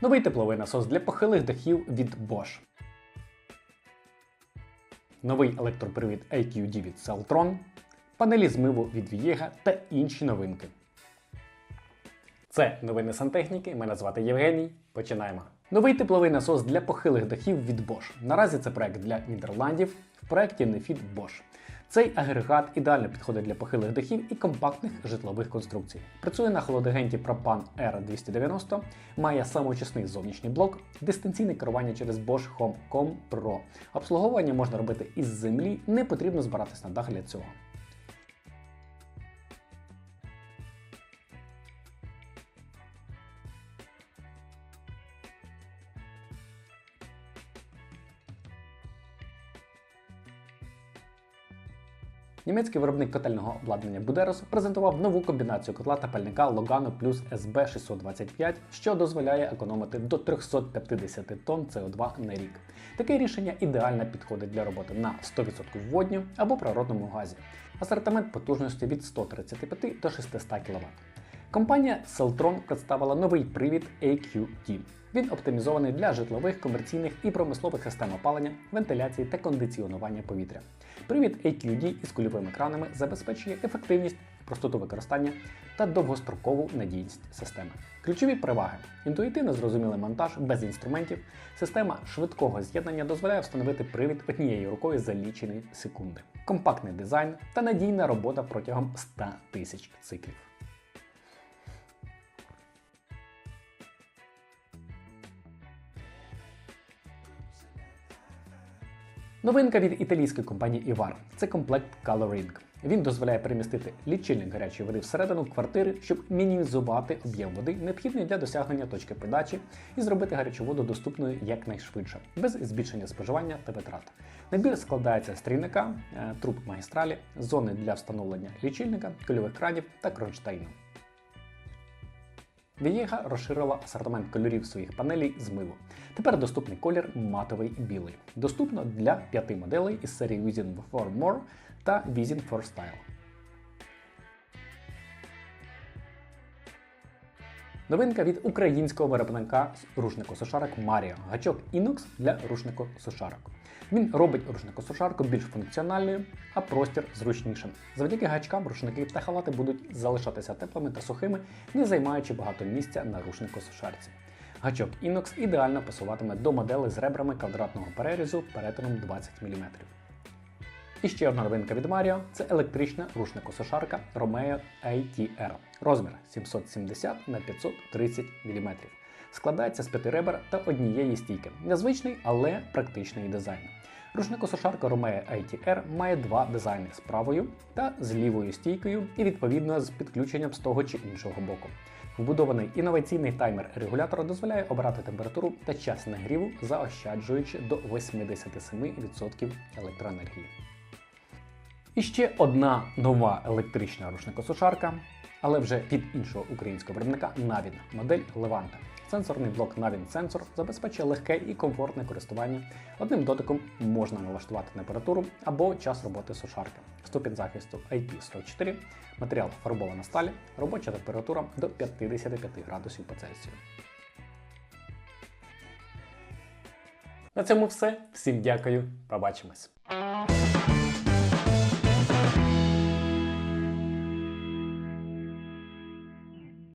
Новий тепловий насос для похилих дахів від Bosch. Новий електропривід AQD від Celtron, панелі змиву від Viega та інші новинки. Це новини сантехніки. Мене звати Євгеній. Починаємо. Новий тепловий насос для похилих дахів від Bosch. Наразі це проект для Нідерландів в проєкті Nefit Bosch. Цей агрегат ідеально підходить для похилих дахів і компактних житлових конструкцій. Працює на холодагенті Propan R290, має самоочисний зовнішній блок, дистанційне керування через Bosch Home.com Pro. Обслуговування можна робити із землі, не потрібно збиратись на дах для цього. Німецький виробник котельного обладнання Будерос презентував нову комбінацію котла та пальника Logano Plus SB625, що дозволяє економити до 350 тонн СО2 на рік. Таке рішення ідеально підходить для роботи на 100% водню або природному газі. Асортимент потужності від 135 до 600 кВт. Компанія Celtron представила новий привід AQT. Він оптимізований для житлових, комерційних і промислових систем опалення, вентиляції та кондиціонування повітря. Привід AQD із кульовими кранами забезпечує ефективність, простоту використання та довгострокову надійність системи. Ключові переваги: інтуїтивно зрозумілий монтаж без інструментів, система швидкого з'єднання дозволяє встановити привід однією рукою за лічені секунди, компактний дизайн та надійна робота протягом 100 тисяч циклів. Новинка від італійської компанії Ivar – це комплект Coloring. Він дозволяє перемістити лічильник гарячої води всередину квартири, щоб мінімізувати об'єм води, необхідний для досягнення точки подачі, і зробити гарячу воду доступною якнайшвидше, без збільшення споживання та витрат. Набір складається з трійника, е, труб магістралі, зони для встановлення лічильника, кольових кранів та кронштейну. Viega розширила асортимент кольорів своїх панелей з милу. Тепер доступний колір матовий білий. Доступно для п'яти моделей із серії Vision for More та Vision for Style. Новинка від українського виробника рушникосушарок Mario. Гачок Inox для рушникосушарок. Він робить рушникосушарку більш функціональною, а простір зручнішим. Завдяки гачкам рушники та халати будуть залишатися теплими та сухими, не займаючи багато місця на рушникосушарці. Гачок Inox ідеально пасуватиме до моделей з ребрами квадратного перерізу перетином 20 мм. І ще одна новинка від Mario – це електрична рушникосушарка Romeo ATR. Розмір 770 на 530 мм. Складається з п'яти ребер та однієї стійки. Незвичний, але практичний дизайн. Рушникосушарка Romeo ATR має два дизайни з правою та з лівою стійкою і відповідно з підключенням з того чи іншого боку. Вбудований інноваційний таймер регулятора дозволяє обрати температуру та час нагріву, заощаджуючи до 87% електроенергії. І ще одна нова електрична рушникосушарка, але вже від іншого українського виробника Navin, модель Levante. Сенсорний блок Navin Sensor забезпечує легке і комфортне користування. Одним дотиком можна налаштувати температуру або час роботи сушарки. Ступінь захисту IP104, матеріал фарбована сталь, робоча температура до 55 градусів по Цельсію. На цьому все. Всім дякую. Побачимось.